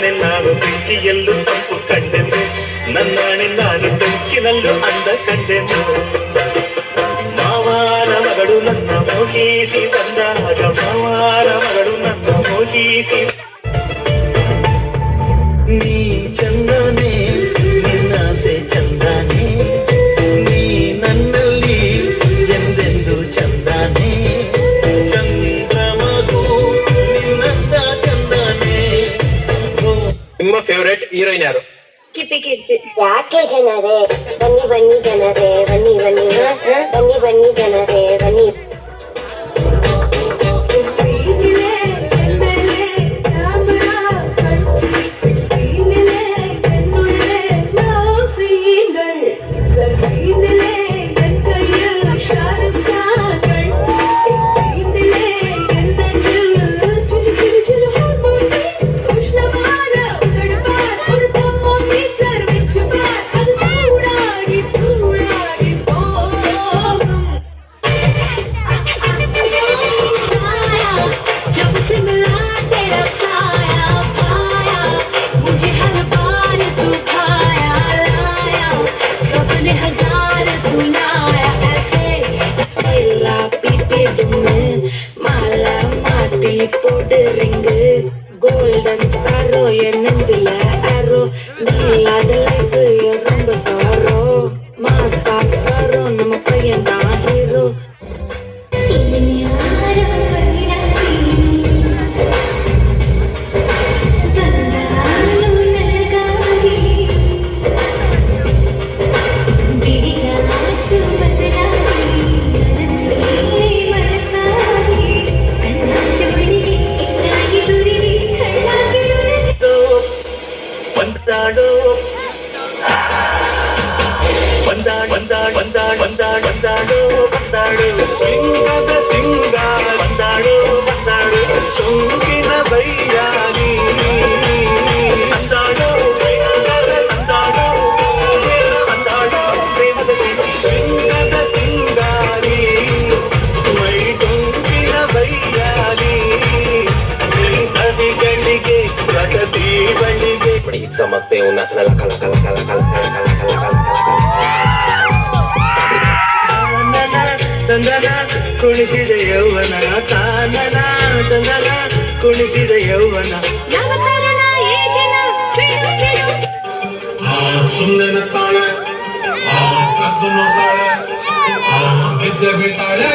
ನನ್ನಾಣೆ ನಾನು ಬೆಂಕಿಯಲ್ಲೂ ತಂಪು ಕಂಡೆನು. ನನ್ನಾಣೆ ನಾನು ಬೆಂಕಿನಲ್ಲೂ ಅಂದ ಕಂಡೆನು. ಮಾವಾರ ಮಗಳು ನನ್ನ ಮೋಹಿಸಿ ಬಂದಾಗ ಮಾವಾರ ಮಗಳು ನನ್ನ ಮೋಹಿಸಿ ಫೇವರೇಟ್ ಹೀರೋಯಿನ್ ಯಾರು? ಕಿಪಿ ಕೀರ್ತಿ ಯಾಕೆ ಜನರೇ? ಬನ್ನಿ ಬನ್ನಿ ಜನರೇ, ಬನ್ನಿ ಬನ್ನಿ. ಬನ್ನಿ ಬನ್ನಿ ಜನರೇ, ಬನ್ನಿ. கண்ணு மாலை மாத்தி போட்டு ரிங்கு. கோல்டன் ஸ்டாரோ என் நெஞ்சில ஆரோ நீ இல்லாத லைஃப் ரொம்ப சாரோ மாஸ்டாக் சாரோ நம்ம பையன் தான் ஹீரோ இல்லையா వందాడు వందాడు వందాడు వందాడు వందాడు వందాడు వందాడు ತಂದನ ಕುಣಿಸಿದ ಯೌವನ ತಾನನ ತಂದನ ಕುಣಿಸಿದ ಯೌವನ ಆ ಸುಂದರ ತಾಳೆ ಆ ಕದ್ದು ನೋಡ್ತಾಳೆ ಆ ಗೆದ್ದೆ ಬೀಳ್ತಾಳೆ